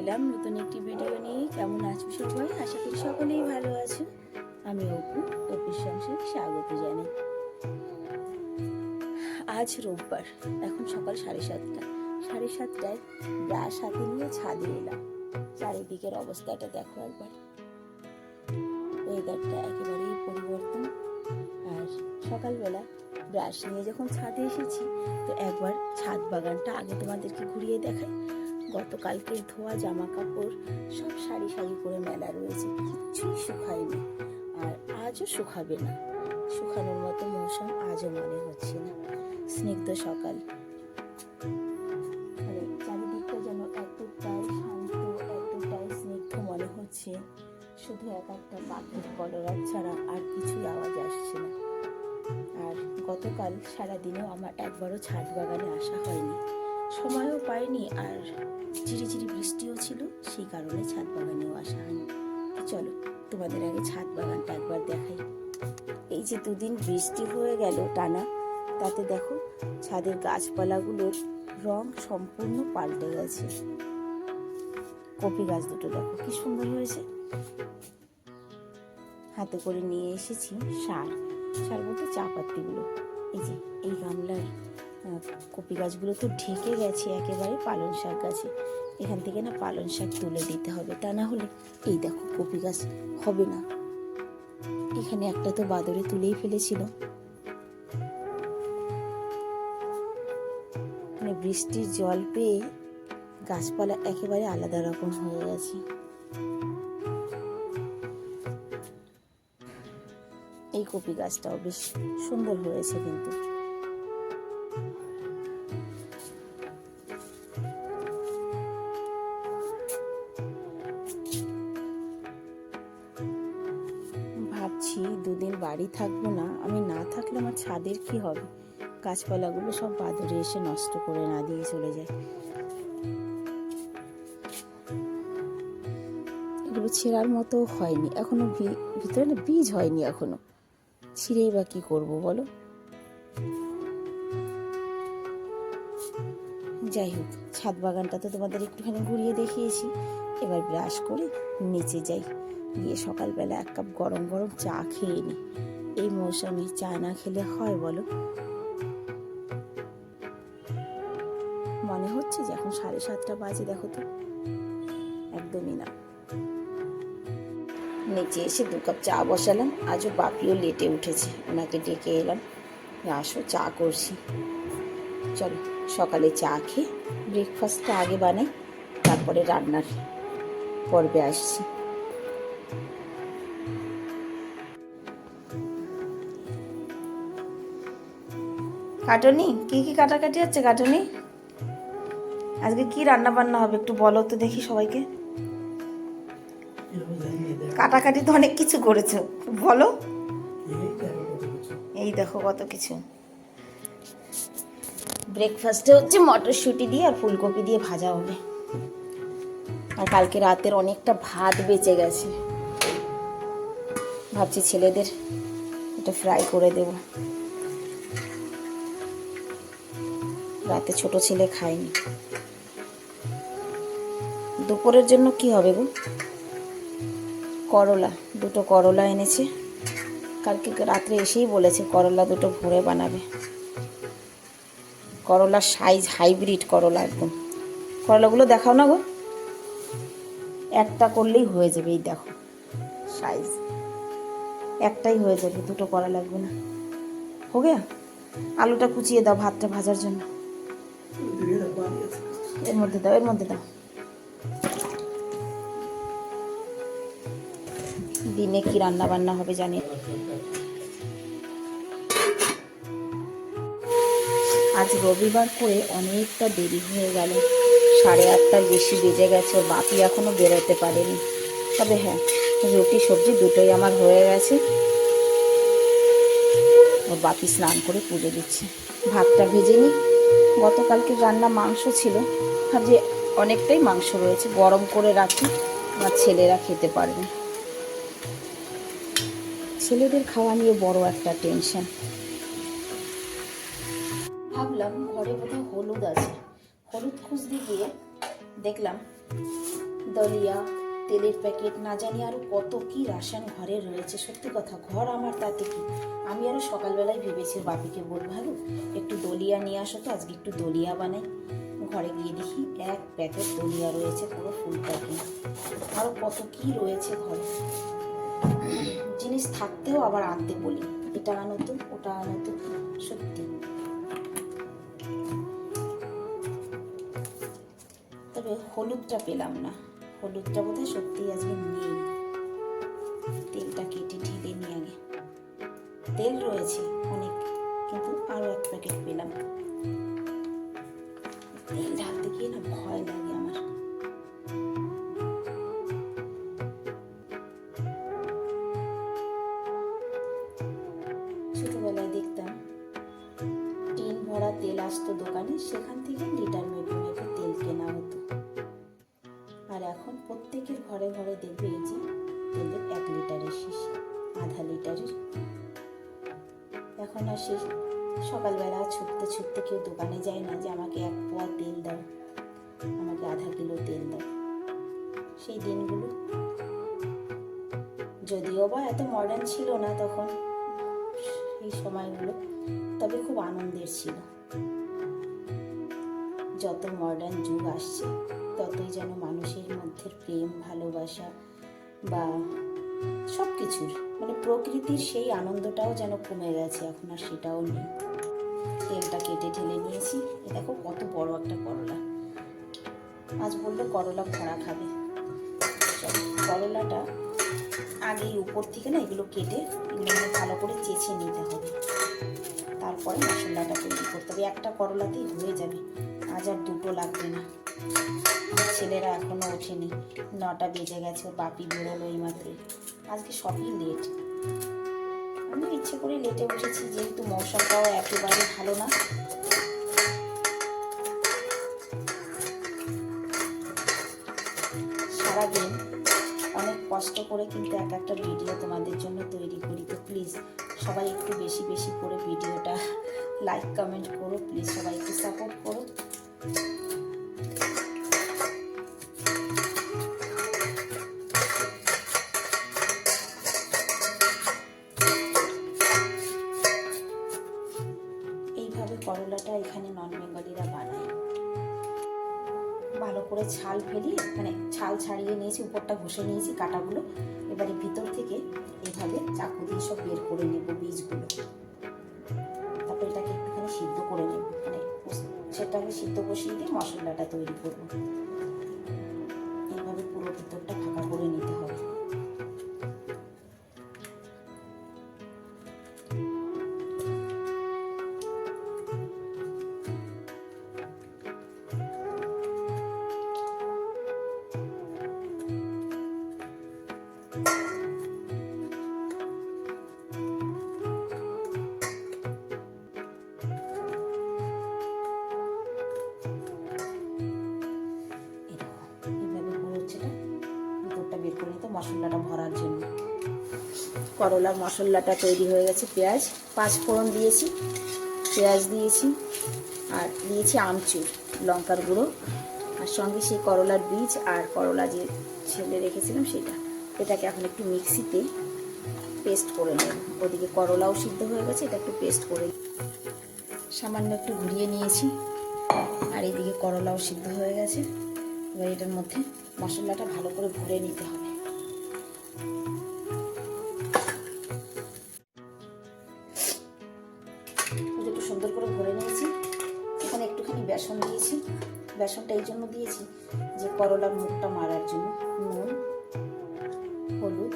এলাম নতুন একটি ভিডিও নিয়ে। কেমন আছো সবাই? আশা করি সকলেই ভালো আছো। আমি অপু, অপুর সংসারে স্বাগত জানাই। আজ রোববার, এখন সকাল সাড়ে সাতটা। সাড়ে সাতটায় ব্রাশ হাতে নিয়ে ছাদে এলাম। চারিদিকের অবস্থাটা দেখো একবার। ওয়েদারটা একেবারেই পরিবর্তন। আর সকালবেলা ব্রাশ নিয়ে যখন ছাদে এসেছি, তো একবার ছাদ বাগানটা আগে তোমাদেরকে ঘুরিয়ে দেখাই। গতকালকে ধোয়া জামা কাপড় সব সারি সারি করে মেলা রয়েছে, কিচ্ছুই শুকায়নি। আর আজও শুকাবে না। শুকানোর মতো মৌসুম আজও মনে হচ্ছে না। স্নিগ্ধ সকাল। চারিদিকটা যেন এতটাই শান্ত, এতটাই স্নিগ্ধ মনে হচ্ছে। শুধু এক একটা পাখির কলরার ছাড়া আর কিছুই আওয়াজ আসছে না। আর গতকাল সারাদিনেও আমার একবারও ছাদ বাগানে আসা হয়নি। সময়ও পাইনি আর ঝিরিঝিরি বৃষ্টিও ছিল সেই কারণে ছাদ বাগানেও আসা হয়নি। চলো তোমাদের আগে ছাদ বাগানটা একবার দেখাই। এই যে দুদিন বৃষ্টি হয়ে গেল টানা তাতে দেখো ছাদের গাছপালাগুলোর রং সম্পূর্ণ পাল্টে গেছে। কপি গাছ দুটো দেখো কি সুন্দর হয়েছে। হাতে করে নিয়ে এসেছি সার সার বলতে চা পাত্তিগুলো এই যে এই গামলার আহ, কপি গাছগুলো তো ঢেকে গেছে একেবারে পালং শাক গাছে। এখান থেকে না পালং শাক তুলে দিতে হবে। তা না হলে এই দেখো কপি গাছ হবে না। এখানে একটা তো বাদরে তুলেই ফেলেছিল। মানে বৃষ্টির জল পেয়ে গাছপালা একেবারে আলাদা রকম হয়ে গেছে। এই কপি গাছটাও বেশ সুন্দর হয়েছে কিন্তু। বাড়ি থাকব না, আমি না থাকলে আমার ছাদের কি হবে? গাছপালাগুলো সব বাদরে এসে নষ্ট করে না দিয়ে চলে যায়। এগুলো ছেঁড়ার মতো হয়নি, এখনও ভিতরে না বীজ হয়নি এখনও। ছিঁড়েই বা কি করব বলো? যাই হোক, ছাদ বাগানটা তো তোমাদের একটুখানি ঘুরিয়ে দেখিয়েছি। এবার ব্রাশ করে নিচে যাই, গিয়ে সকালবেলা এক কাপ গরম গরম চা খেয়ে নিই এই মৌসুমে চা না খেলে হয় বলো? মনে হচ্ছে যে এখন সাড়ে সাতটা বাজে, দেখো তো। একদমই না। নিচে এসে দু কাপ চা বসালাম, আজও বাপিও লেটে উঠেছে, ওনাকে ডেকে এলাম। আসো, চা করছি। চলো, সকালে চা খেয়ে ব্রেকফাস্টটা আগে বানাই, তারপরে রান্নার পর্বে আসছি। কাটনি? কি কি কাটাকাটি হচ্ছে কাটনি? আজকে কি রান্না বান্না হবে একটু বলো তো দেখি সবাইকে। কাটাকাটি তো অনেক কিছু করেছ, বলো। এই দেখো কত কিছু। ব্রেকফাস্টে হচ্ছে মটরশুঁটি দিয়ে আর ফুলকপি দিয়ে ভাজা হবে। আর কালকে রাতের অনেকটা ভাত বেঁচে গেছে। ভাবছি ছেলেদের এটা ফ্রাই করে দেব। রাতে ছোট ছেলে খায়নি। দুপুরের জন্য কি হবে গো? করলা, দুটো করলা এনেছে। কালকে রাত্রে এসেই বলেছে করলা দুটো ভরে বানাবে। করলার সাইজ হাইব্রিড করলা একদম। করলাগুলো দেখাও না গো? একটা করলেই হয়ে যাবে, এই দেখো সাইজ একটাই হয়ে যাবে, দুটো করা লাগবে না। হো গিয়া, আলুটা কুচিয়ে দাও ভাতটা ভাজার জন্য। এর মধ্যে দাও, এর মধ্যে দাও। দিনে কি রান্না বান্না হবে জানি আজ রবিবার করে অনেকটা দেরি হয়ে গেল। সাড়ে আটটার বেশি বেজে গেছে, বাপি এখনও বেরোতে পারেনি। তবে হ্যাঁ রুটি, সবজি দুটোই আমার হয়ে গেছে। ওর বাপি স্নান করে পুজো দিচ্ছে। ভাতটা ভেজে নিই গতকালকে রান্না মাংস ছিল। ভাবছি অনেকটাই মাংস রয়েছে, গরম করে রাখি আমার ছেলেরা খেতে পারবে। ছেলেদের খাওয়া নিয়ে বড় একটা টেনশন ভাবলাম ঘরে বোধহয় হলুদ আছে। হলুদ খুঁজতে গিয়ে দেখলাম দলিয়া, তেলের প্যাকেট, না জানি আরও কত কি রাসায়ন ঘরে রয়েছে। সত্যি কথা, ঘর আমার তাতে কি? আমি আরও সকালবেলায় ভেবেছি বাপিকে বলব, ভালো, একটু দলিয়া নিয়ে আসো তো, আজকে একটু দলিয়া বানাই। ঘরে গিয়ে দেখি এক প্যাকেট দলিয়া রয়েছে পুরো ফুল প্যাকেট আরও কত কি রয়েছে ঘরে। জিনিস থাকতেও আবার আনতে বলি, এটা আনো ওটা আনো সত্যি। তবে হলুদটা পেলাম না। হলুদটা বোধহয় সত্যি আজকে নেই। তেলটা কেটে ঢেলে নিয়ে আগে। তেল রয়েছে। আসতো দোকানে সেখান থেকে লিটার মেপে মেপে তেল কেনা হতো। আর এখন প্রত্যেকের ঘরে ঘরে দেখবে এই যে তেলের এক লিটারের শিশি আধা লিটারের। এখন আর সে সকালবেলা ছুটতে ছুটতে কেউ দোকানে যায় না যে আমাকে এক পোয়া তেল দাও, আমাকে আধা কিলো তেল দাও। সেই দিনগুলো যদিও বা এত মডার্ন ছিল না তখন এই সময়গুলো, তবে খুব আনন্দের ছিল। যত মডার্ন যুগ আসছে, ততই যেন মানুষের মধ্যে প্রেম, ভালোবাসা বা সব কিছুর মানে প্রকৃতির সেই আনন্দটাও যেন কমে গেছে, এখন আর সেটাও নেই। তেলটা কেটে ঢেলে নিয়েছি। দেখো কত বড় একটা করলা। আজ বলল করলা ভরা খাবে। করলাটা আগেই উপর থেকে না এগুলো কেটে এগুলো ভালো করে চেঁচে নিতে হবে। তারপরে মশলাটা তৈরি করতে হবে। একটা করলাতেই হয়ে যাবে। আজ আর দুটো লাগবে না। ছেলেরা এখনও ওঠেনি। নটা বেজে গেছে, বাপি বেরোলো এই মাত্রই আজকে সবই লেট আমি ইচ্ছে করে লেটে উঠেছি, যেহেতু মৌসুমটাও একেবারে ভালো না। সারাদিন অনেক কষ্ট করে কিন্তু এক একটা ভিডিও তোমাদের জন্য তৈরি করি। তো প্লিজ সবাই একটু বেশি বেশি করে ভিডিওটা লাইক কমেন্ট করো। প্লিজ সবাই একটু সাপোর্ট করো। এইভাবে করলাটা এখানে নন বেঙ্গলিরা বানায়। ভালো করে ছাল ফেলিয়ে মানে ছাল ছাড়িয়ে নিয়েছি, উপরটা ঘষে নিয়েছি কাটাগুলো। এবারে ভিতর থেকে এইভাবে চাকু দিয়ে সব বের করে নেব বীজগুলো। সেটাকে সিদ্ধ বসিয়ে দিয়ে মশলাটা তৈরি করব। এইভাবে পুরো ভিতরটা ফাঁকা করে মশলাটা ভরার জন্য। করলার মশলাটা তৈরি হয়ে গেছে, পেঁয়াজ। পাঁচ ফোড়ন দিয়েছি, পেঁয়াজ দিয়েছি, আর দিয়েছি আমচুর, লঙ্কার গুঁড়ো। আর সঙ্গে সেই করলার বীজ আর করলা যে ছেলে রেখেছিলাম সেটা। এটাকে এখন একটু মিক্সিতে পেস্ট করে নেব। ওদিকে করলাও সিদ্ধ হয়ে গেছে, এটা একটু পেস্ট করে সামান্য একটু ঘুরিয়ে নিয়েছি, আর এইদিকে করলাও সিদ্ধ হয়ে গেছে। এবার এটার মধ্যে মশলাটা ভালো করে ভরে নিতে হবে। দিয়েছি যে করলার মুখটা মারার জন্য নুন, হলুদ,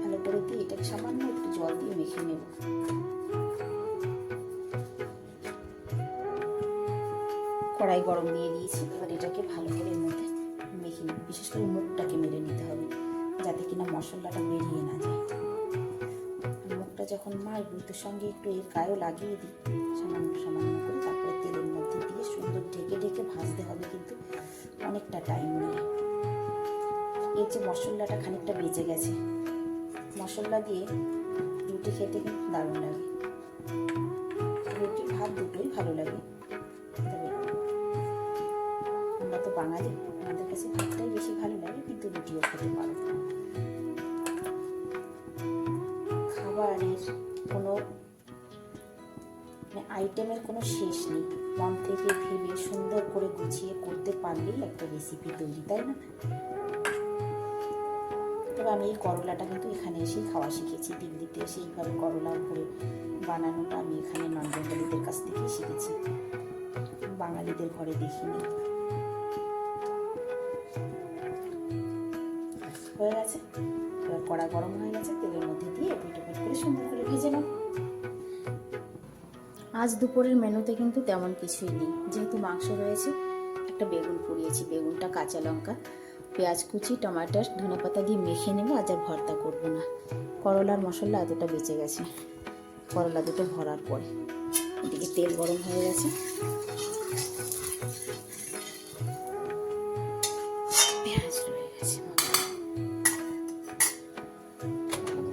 ভালো করে দিয়ে এটাকে সামান্য একটু জল দিয়ে মেখে নেব। কড়াই গরম দিয়ে দিয়েছি, এবার এটাকে ভালো করে মধ্যে মেখে নেব। বিশেষ করে মুখটাকে মেরে নিতে হবে, যাতে কিনা মশলাটা বেরিয়ে না যায়। মুখটা যখন মারবো তো সঙ্গে একটু এর গায়েও লাগিয়ে দিই। সামান্য সামান্য করে তারপরে তেলের মধ্যে দিয়ে সুন্দর ঢেকে ঢেকে অনেকটা টাইম নিয়ে এর যে মশলাটা খানিকটা বেঁচে গেছে, মশলা দিয়ে রুটি খেতে দারুণ লাগে। রুটি, ভাত দুটোই ভালো লাগে। তবে আমরা তো বাঙালি, আমাদের কাছে ভাতটাই বেশি ভালো লাগে, কিন্তু রুটিও খেতে পারো খাবারের কোনো মানে আইটেমের কোনো শেষ নেই। মন থেকে ভেবে সুন্দর করে গুছিয়ে করতে পারলেই একটা রেসিপি তৈরি, তাই না? তবে আমি এই করলাটা কিন্তু এখানে এসেই খাওয়া শিখেছি। দিল্লিতে এসে এইভাবে করলা উপরে বানানোটা আমি এখানে নন বেঙ্গলিদের কাছ থেকেই শিখেছি। বাঙালিদের ঘরে দেখিনি। হয়ে গেছে। এবার কড়া গরম হয়ে গেছে, তেলের মধ্যে দিয়ে পিঠ করে সুন্দর করে ভেজে নাও আজ দুপুরের মেনুতে কিন্তু তেমন কিছুই নেই। যেহেতু মাংস রয়েছে, একটা বেগুন পুড়িয়েছি। বেগুনটা কাঁচা লঙ্কা, পেঁয়াজ কুচি, টমাটার ধনে পাতা দিয়ে মেখে নেব, আজ আর ভর্তা করব না। করলার মশলা এতটা বেঁচে গেছে। করলা দুটো ভরার পরে। এদিকে তেল গরম হয়ে গেছে।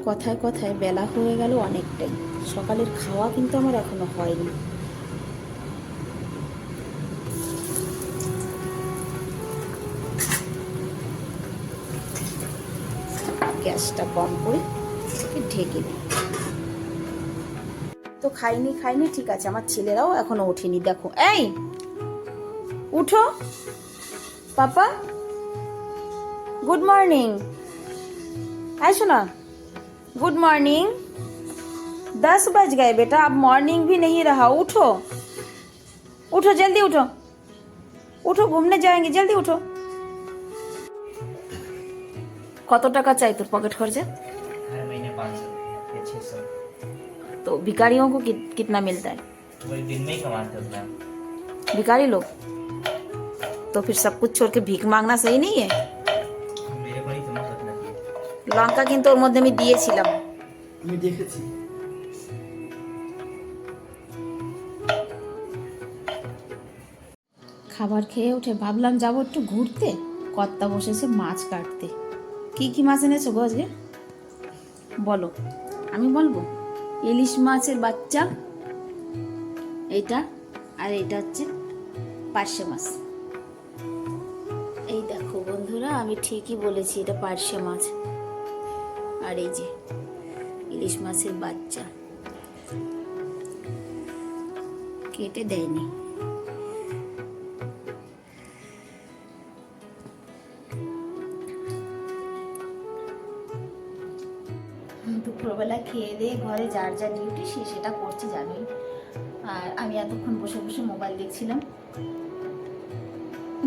কথায় কথায় বেলা হয়ে গেল অনেকটাই। সকালের খাওয়া কিন্তু আমার এখনও হয়নি। গ্যাসটা কম করে ঢেকে দিই। তো খাইনি খাইনি, ঠিক আছে। আমার ছেলেরাও এখনও ওঠেনি, দেখো। এই, উঠো। Papa, good morning. আসো না गुड मॉर्निंग दस बज गए बेटा अब मॉर्निंग भी नहीं रहा उठो उठो जल्दी उठो उठो घूमने जाएंगे जल्दी उठो কত টাকা চাই তোর পকেট খরচা हर महीने पाँच सौ या छः सौ तो भिखारियों को कि, कितना मिलता है वही दिन में ही कमाते उतना भिखारी लोग तो फिर सब कुछ छोड़ के भीख मांगना सही नहीं है লঙ্কা কিন্তু ওর মধ্যে আমি দিয়েছিলাম। আমি দেখেছি। খাবার খেয়ে উঠে ভাবলাম যাব একটু ঘুরতে কর্তা বসেছে মাছ কাটতে। কি কি মাছ এনেছো গো আজকে? বলো। আমি বলব ইলিশ মাছের বাচ্চা এইটা আর এটা হচ্ছে পার্শে মাছ। এই দেখো বন্ধুরা আমি ঠিকই বলেছি এটা পার্শে মাছ। আর এই যে ইলিশ মাছের বাচ্চা। কেটে দেয়নি। দুপুরবেলা খেয়ে দিয়ে ঘরে যার যা ডিউটি সে সেটা করছে জানোই। আর আমি এতক্ষণ বসে বসে মোবাইল দেখছিলাম।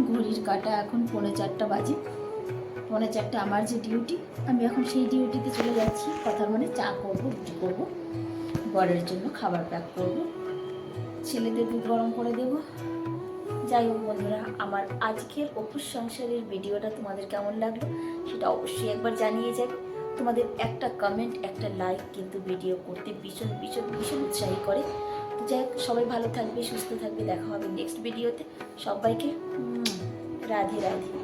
ঘড়ির কাটা এখন পৌনে চারটা বাজে। পৌনে একটা আমার যে ডিউটি আমি এখন সেই ডিউটিতে চলে যাচ্ছি। কথার মানে চা করব রুটি করব, বরের জন্য খাবার প্যাক করব, ছেলেদের দুধ গরম করে দেবো। যাই হোক বন্ধুরা, আমার আজকের অপুর সংসারের ভিডিওটা তোমাদের কেমন লাগল সেটা অবশ্যই একবার জানিয়ে যাবে। তোমাদের একটা কমেন্ট একটা লাইক কিন্তু ভিডিও করতে ভীষণ ভীষণ ভীষণ উৎসাহী করে। তো যাই হোক, সবাই ভালো থাকবে, সুস্থ থাকবে। দেখা হবে নেক্সট ভিডিওতে সবাইকে রাধে রাধে।